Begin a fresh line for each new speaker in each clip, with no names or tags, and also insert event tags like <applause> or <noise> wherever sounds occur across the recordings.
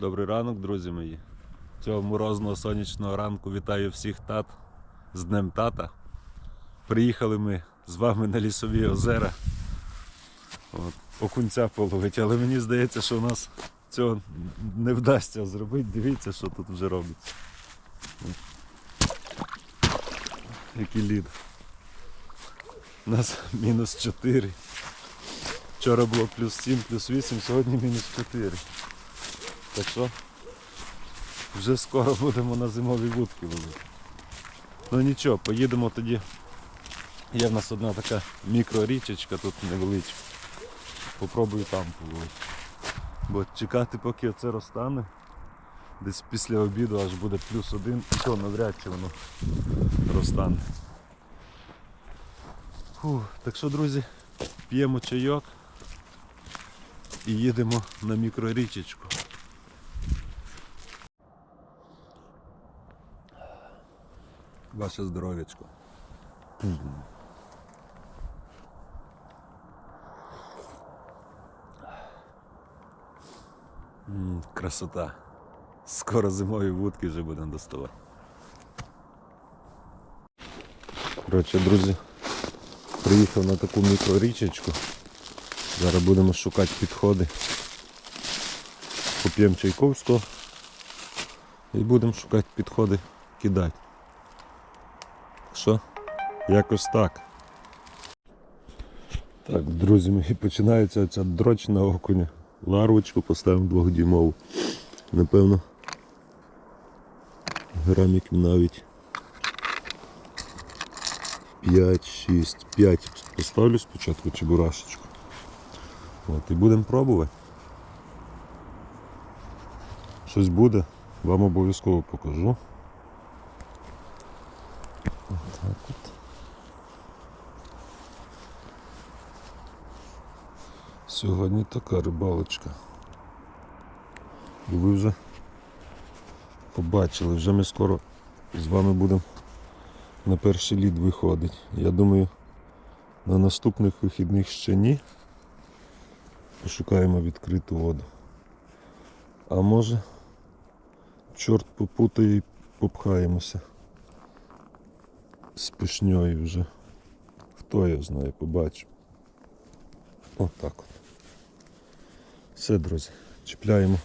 Добрий ранок, друзі мої. Цього морозного сонячного ранку вітаю всіх тат з Днем Тата. Приїхали ми з вами на лісові озера. От, окунця половить, але мені здається, що у нас цього не вдасться зробити. Дивіться, що тут вже робиться. Який лід. У нас мінус 4. Вчора було плюс 7, плюс 8, сьогодні мінус 4. Так що вже скоро будемо на зимові вудки ловити. Ну нічого, поїдемо тоді. Є в нас одна така мікрорічечка тут невеличка. Попробую там половити. Бо чекати, поки оце розтане, десь після обіду аж буде плюс один, і то навряд чи воно розтане. Фух, так що, друзі, п'ємо чайок і їдемо на мікрорічечку. Ваше здоров'ячко. Красота. Скоро зимові вудки вже будемо доставати. Коротше, друзі, приїхав на таку мікрорічечку. Зараз будемо шукати підходи. Поп'ємо чайковського і будемо шукати підходи кидати. Що, якось так. Так, друзі мої, починається ця дроч на окуня. Ларвочку поставимо двохдюймову. Напевно. Граміків навіть 5-6, 5 поставлю спочатку чебурашечку. От, і будемо пробувати. Щось буде, вам обов'язково покажу. Сьогодні така рибалочка. Ви вже побачили, вже ми скоро з вами будемо на перший лід виходити. Я думаю, на наступних вихідних ще ні. Пошукаємо відкриту воду. А може, чорт попутає і попхаємося з пишньою вже. Хто його знає, побачимо. Отак от. Все, друзі, чіпляємо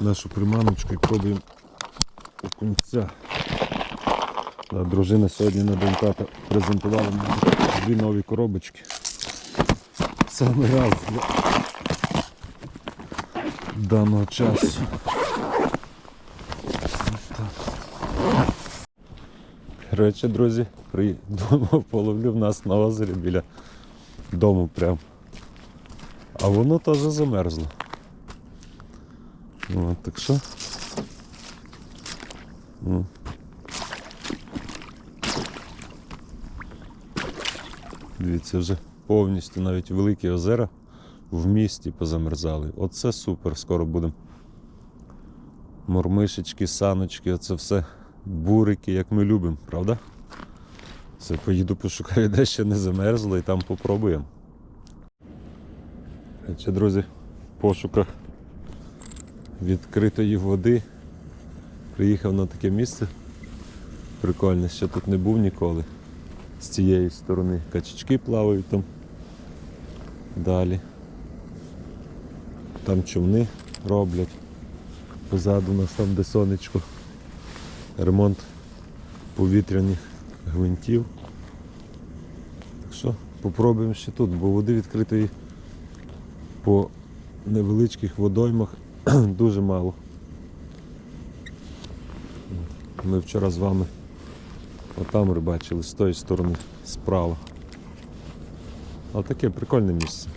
нашу приманочку і пробуємо окунця. Да, дружина сьогодні на День тата презентувала мені дві нові коробочки. Саме раз для даного часу. Коротше, друзі, придумав, <laughs> половлю в нас на озері біля дому прям. А воно теж замерзло. От, так що. Ну. Дивіться, вже повністю навіть великі озера в місті позамерзали. Оце супер, скоро будемо. Мормишечки, саночки, оце все бурики, як ми любимо, правда? Все, поїду пошукаю, <laughs> де ще не замерзло і там попробуємо. Ще, друзі, в пошуках відкритої води. Приїхав на таке місце. Прикольне, ще тут не був ніколи. З цієї сторони качечки плавають там. Далі. Там човни роблять. Позаду нас там де сонечко. Ремонт повітряних гвинтів. Так що попробуємо ще тут, бо води відкритої по невеличких водоймах <clears throat> дуже мало. Ми вчора з вами отам рибачили з тої сторони справа. А таке прикольне місце.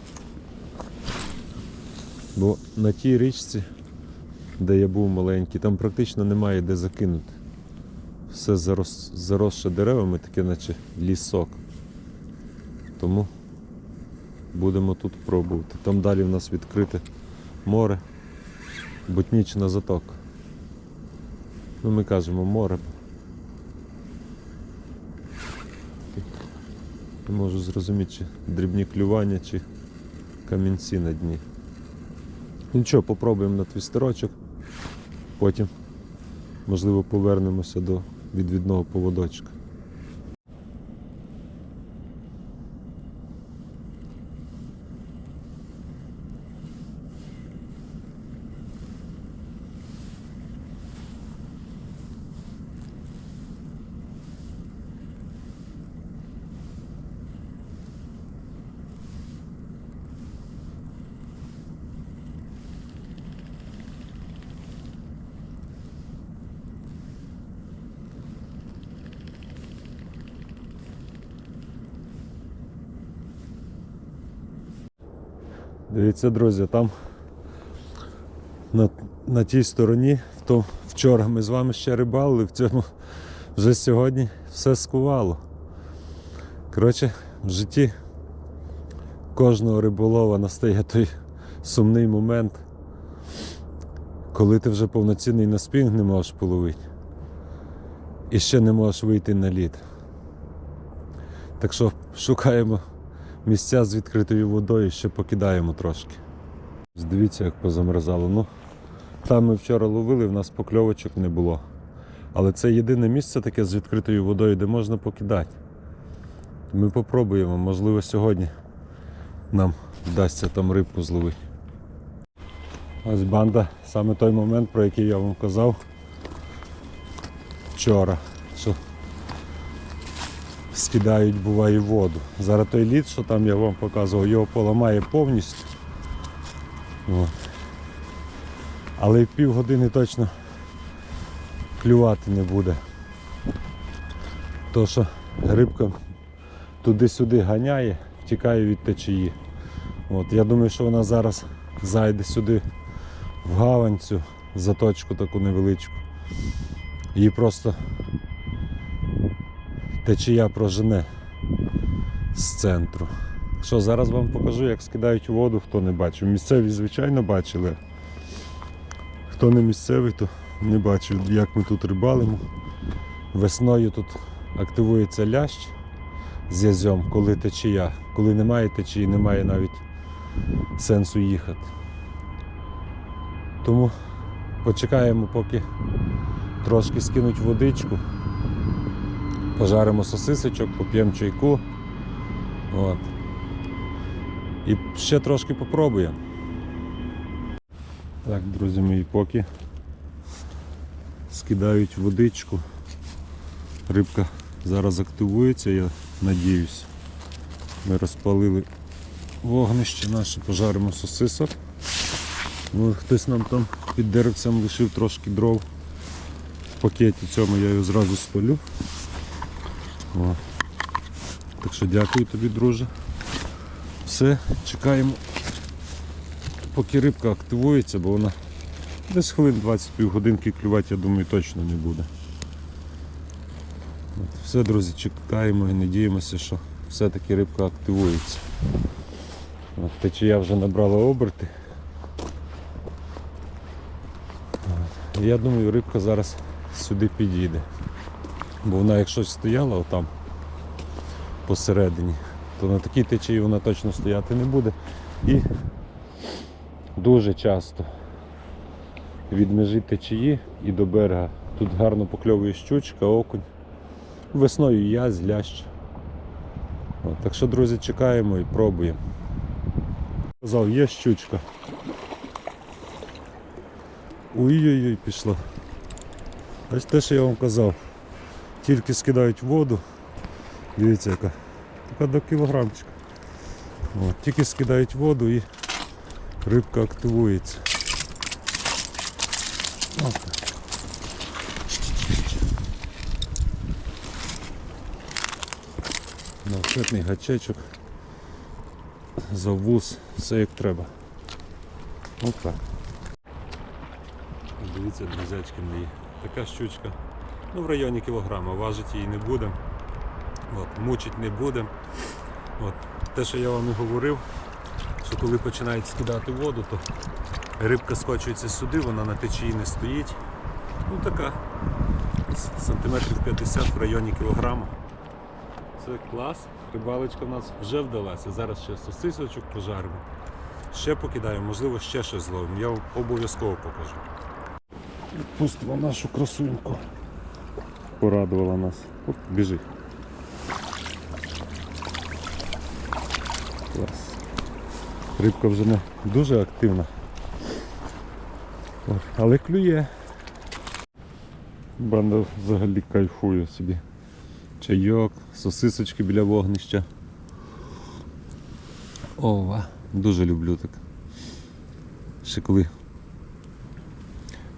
Бо на тій річці, де я був маленький, там практично немає де закинути. Все зарос, заросше деревами, таке наче лісок. Тому будемо тут пробувати. Там далі в нас відкрите море, ботнічна затока. Ну ми кажемо море. Не можу зрозуміти, чи дрібні клювання, чи камінці на дні. Нічого, попробуємо на твістерочок. Потім, можливо, повернемося до відвідного поводочка. Дивіться, друзі, там на, на тій стороні, то, вчора ми з вами ще рибалили, в цьому вже сьогодні все скувало. Коротше, в житті кожного риболова настає той сумний момент, коли ти вже повноцінний на спінг не можеш половити і ще не можеш вийти на лід. Так що шукаємо місця з відкритою водою ще покидаємо трошки. Дивіться, як позамерзало. Ну, там ми вчора ловили, в нас покльовочок не було. Але це єдине місце таке з відкритою водою, де можна покидати. Ми попробуємо, можливо, сьогодні нам вдасться там рибку зловити. Ось банда, саме той момент, про який я вам казав вчора, що скидають буває воду. Зараз той лід, що там я вам показував, його поламає повністю. От. Але в півгодини точно клювати не буде. То що рибка туди-сюди ганяє, втікає від течії. От, я думаю, що вона зараз зайде сюди в гавань цю заточку таку невеличку. Її просто течія прожене з центру. Що, зараз вам покажу, як скидають воду, хто не бачив. Місцеві, звичайно, бачили. Хто не місцевий, то не бачив, як ми тут рибалимо. Весною тут активується лящ з язьом, коли течія. Коли немає течії, немає навіть сенсу їхати. Тому почекаємо, поки трошки скинуть водичку пожаримо сосисочок, поп'ємо чайку. От. І ще трошки попробуємо. Так, друзі мої, поки скидають водичку. Рибка зараз активується, я надіюсь. Ми розпалили вогнище наше, пожаримо сосисок. Ну, хтось нам там під деревцем лишив трошки дров. В пакеті цьому я його зразу спалю. О. Так що дякую тобі, друже. Все, чекаємо, поки рибка активується, бо вона десь хвилин 20 півгодинки клювати, я думаю, точно не буде. От, все, друзі, чекаємо і надіємося, що все-таки рибка активується. От, течія вже набрала оберти. От, Я думаю, рибка зараз сюди підійде. Бо вона якщо стояла отам посередині, то на такій течії вона точно стояти не буде. І дуже часто від межі течії і до берега. Тут гарно покльовує щучка, окунь. Весною язь, лящ. От, так що, друзі, чекаємо і пробуємо. Казав, є щучка. Ой-ой-ой, пішла. Ось те, що я вам казав. Тільки скидають воду. Дивіться яка. Така до кілограмчика. От, тільки скидають воду і рибка активується. От. Навчетний гачечок. Завуз, все як треба. От так. Дивіться, друзячки мої. Така щучка. Ну, в районі кілограма, важити її не будемо. От, мучить не будемо. От, те, що я вам і говорив, що коли починають скидати воду, то рибка скочується сюди, вона на течії не стоїть. Ну така. Сантиметрів 50 в районі кілограма. Це клас. Рибалочка в нас вже вдалася. Зараз ще сосисочок пожаримо. ще покидаю, можливо, ще щось зловимо. Я обов'язково покажу. Пустила нашу красуньку. Порадувала нас. Оп, біжи. Клас. Рибка вже не дуже активна. От, але клює. Банда взагалі кайфує собі. Чайок, сосисочки біля вогнища. Ова, дуже люблю так. Ще коли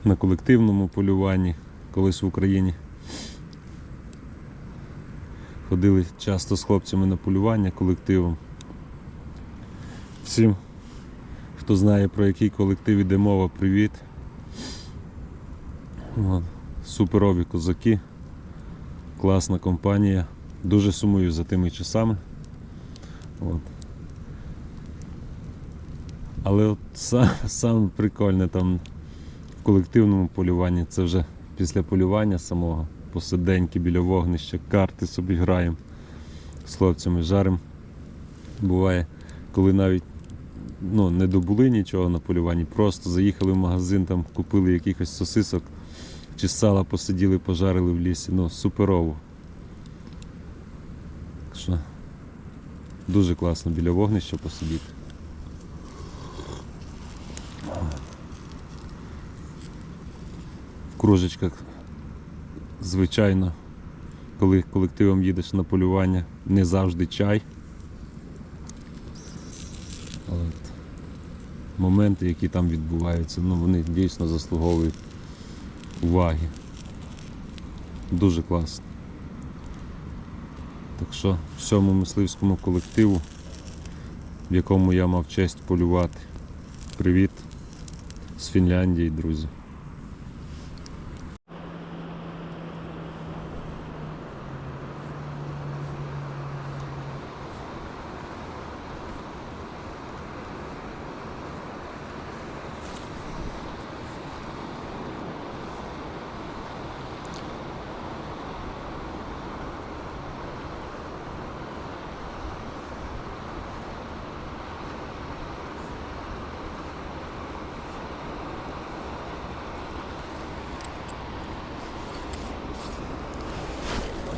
на колективному полюванні, колись в Україні. Ходили часто з хлопцями на полювання колективом. Всім, хто знає про який колектив іде мова, привіт. От. Суперові козаки, класна компанія. Дуже сумую за тими часами. От. Але от сам, саме прикольне там в колективному полюванні це вже після полювання самого, посиденьки біля вогнища, карти собі граємо з хлопцями жаримо. Буває, коли навіть ну, не добули нічого на полюванні, просто заїхали в магазин, там купили якихось сосисок чи сала посиділи, пожарили в лісі. Ну, суперово. Так Що дуже класно біля вогнища посидіти. В кружечках, звичайно, коли колективом їдеш на полювання, не завжди чай. Але моменти, які там відбуваються, ну вони дійсно заслуговують уваги. Дуже класно. Так що всьому мисливському колективу, в якому я мав честь полювати. Привіт з Фінляндії, друзі.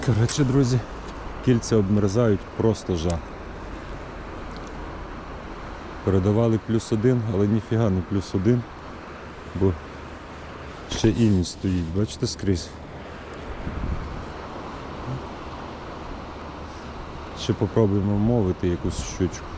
Коротше, друзі, кільця обмерзають просто жах. Передавали плюс один, але ніфіга не плюс один, бо ще іні стоїть, бачите скрізь. Ще попробуємо мовити якусь щучку.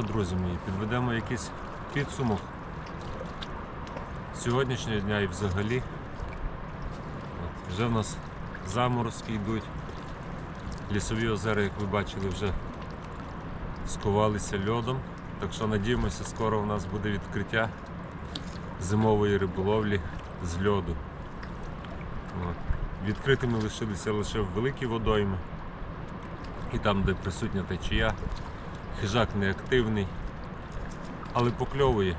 Що, друзі мої, підведемо якийсь підсумок сьогоднішнього дня і взагалі. От, вже в нас заморозки йдуть. Лісові озера, як ви бачили, вже скувалися льодом. Так що надіємося, скоро у нас буде відкриття зимової риболовлі з льоду. От. Відкритими лишилися лише великі водойми і там, де присутня течія. Хижак неактивний, але покльовує,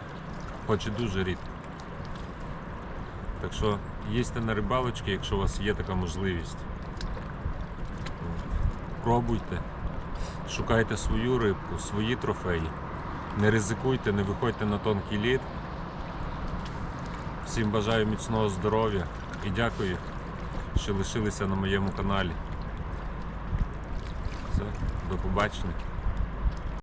хоч і дуже рідко. Так що їсти на рибалочки, якщо у вас є така можливість. Пробуйте, шукайте свою рибку, свої трофеї. Не ризикуйте, не виходьте на тонкий лід. Всім бажаю міцного здоров'я і дякую, що лишилися на моєму каналі.
Все, до побачення.